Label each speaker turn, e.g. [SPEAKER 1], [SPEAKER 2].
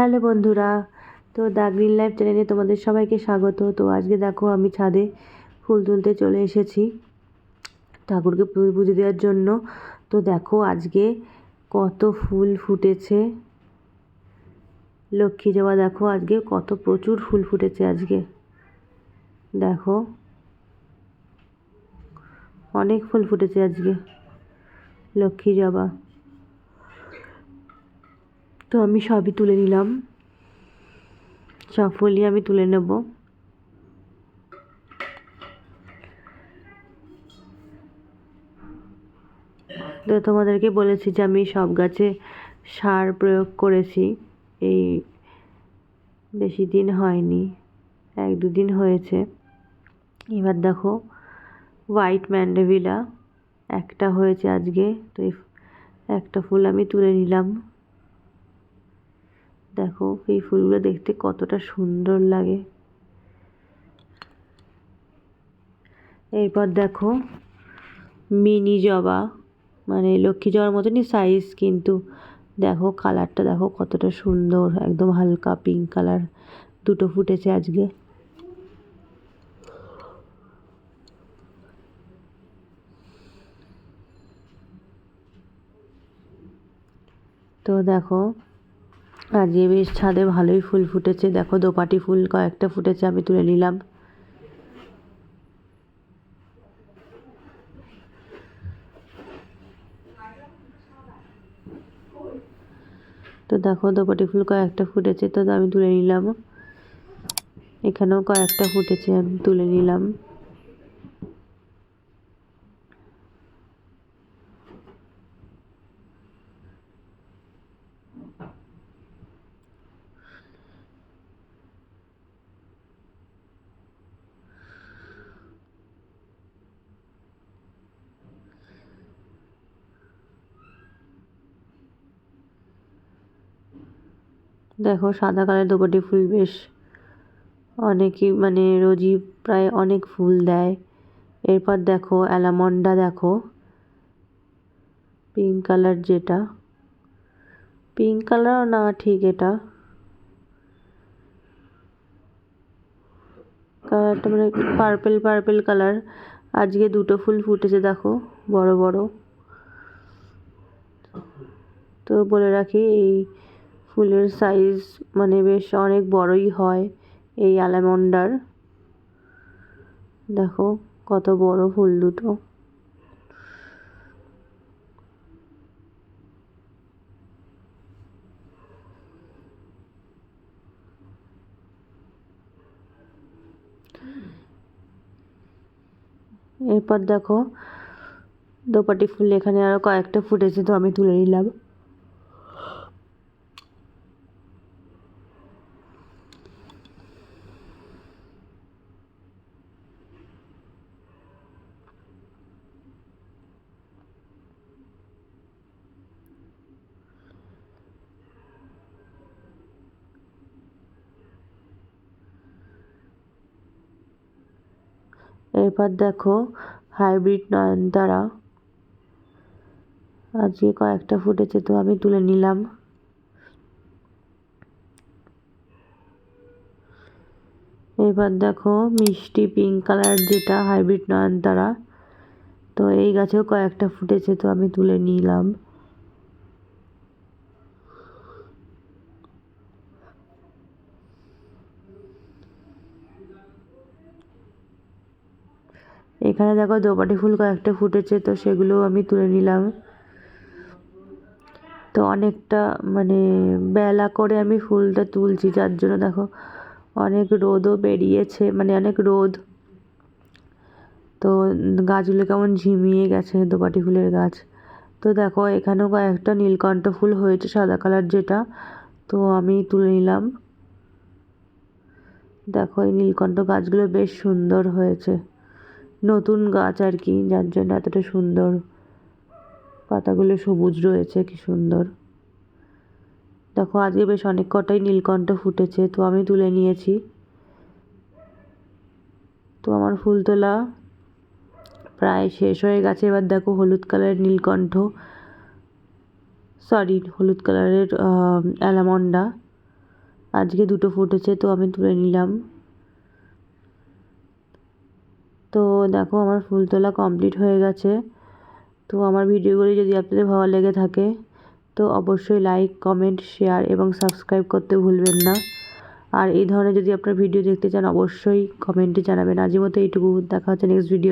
[SPEAKER 1] Hello বন্ধুরা, তো the green life চ্যানেলে তোমাদের সবাইকে স্বাগত। তো আজকে দেখো আমি ছাদে ফুল তুলতে চলে এসেছি ঠাকুরকে পুজো দেওয়ার জন্য। তো দেখো আজকে কত ফুল ফুটেছে। লক্ষ্মী জবা দেখো আজকে কত প্রচুর ফুল ফুটেছে আজকে। দেখো অনেক ফুল ফুটেছে আজকে লক্ষ্মী জবা। তো আমি সবই তুলে নিলাম। সব ফুলই আমি তুলে নেব। তো তোমাদেরকে বলেছি যে আমি সব গাছে সার প্রয়োগ করেছি। এই বেশি দিন হয়নি, এক দুদিন হয়েছে। এবার দেখো, হোয়াইট ম্যান্ডেভিলা, একটা হয়েছে আজকে, তো একটা ফুল আমি তুলে নিলাম। দেখো, এই ফুলগুলো দেখতে কতটা সুন্দর লাগে। এরপর দেখো, মিনি জবা মানে লক্ষ্মী জবার মতনই সাইজ কিন্তু। দেখো কালারটা দেখো কতটা সুন্দর, একদম হালকা পিঙ্ক কালার দুটো ফুটেছে আজকে। তো দেখো আজকে বেশ ছাদে ভালোই ফুল ফুটেছে, দেখো দোপাটি ফুল কয়েকটা ফুটেছে, আমি তুলে নিলাম। তো দেখো দোপাটি ফুল কয়েকটা ফুটেছে, তো আমি তুলে নিলাম। এখানেও কয়েকটা ফুটেছে, আমি তুলে নিলাম। দেখো সাদা কালার দোপাটি ফুল বেশ অনেকই মানে রোজই প্রায় অনেক ফুল দেয়। এরপর দেখো অ্যালামন্ডা দেখো, পিঙ্ক কালার যেটা। পিঙ্ক কালারও না ঠিক এটা। কালারটা মানে পার্পেল পার্পেল কালার। আজকে দুটো ফুল ফুটেছে দেখো, বড় বড়। তো বলে রাখি, এই ফুলের সাইজ মানে বেশ অনেক বড়ই হয় এই অ্যালামন্ডার দেখো কত বড় ফুল দুটো। এরপর দেখো দোপাটি ফুল এখানে আরও কয়েকটা ফুটেছে তো আমি তুলে নিলাম। এরপর দেখো হাইব্রিড নয়নতারা আজকে কয়েকটা ফুটেছে তো আমি তুলে নিলাম। এবার দেখো মিষ্টি পিঙ্ক কালার যেটা হাইব্রিড নয়নতারা তো এই গাছেও কয়েকটা ফুটেছে তো আমি তুলে নিলাম। এখানে দেখো দোপাটি ফুল কয়েকটা ফুটেছে, তো সেগুলোও আমি তুলে নিলাম। তো অনেকটা মানে বেলা করে আমি ফুলটা তুলছি, যার জন্য দেখো অনেক রোদও বেরিয়েছে মানে অনেক রোদ। তো গাছগুলো কেমন ঝিমিয়ে গেছে, দোপাটি ফুলের গাছ। তো দেখো এখানেও কয়েকটা নীলকণ্ঠ ফুল হয়েছে, সাদা কালার যেটা, তো আমি তুলে নিলাম। দেখো এই নীলকণ্ঠ গাছগুলো বেশ সুন্দর হয়েছে। নতুন গাছ আর কি, যার জন্য এতটা সুন্দর। পাতাগুলো সবুজ রয়েছে, কি সুন্দর। দেখো, আজকে বেশ অনেক কটাই নীলকণ্ঠ ফুটেছে, তো আমি তুলে নিয়েছি। তো আমার ফুল তোলা প্রায় শেষ হয়ে গেছে। এবার দেখো, হলুদ কালারের নীলকণ্ঠ। সরি, হলুদ কালারের অ্যালামন্ডা। আজকে দুটো ফুটেছে, তো আমি তুলে নিলাম। তো দেখো আমার ফুল তোলা কমপ্লিট হয়ে গেছে। তো আমার ভিডিওগুলি যদি আপনাদের ভালো লেগে থাকে, তো অবশ্যই লাইক কমেন্ট শেয়ার এবং সাবস্ক্রাইব করতে ভুলবেন না। আর এই ধরনের যদি আপনার ভিডিও দেখতে চান, অবশ্যই কমেন্টে জানাবেন। আজই মতো এইটুকু। দেখা হচ্ছে নেক্সট ভিডিও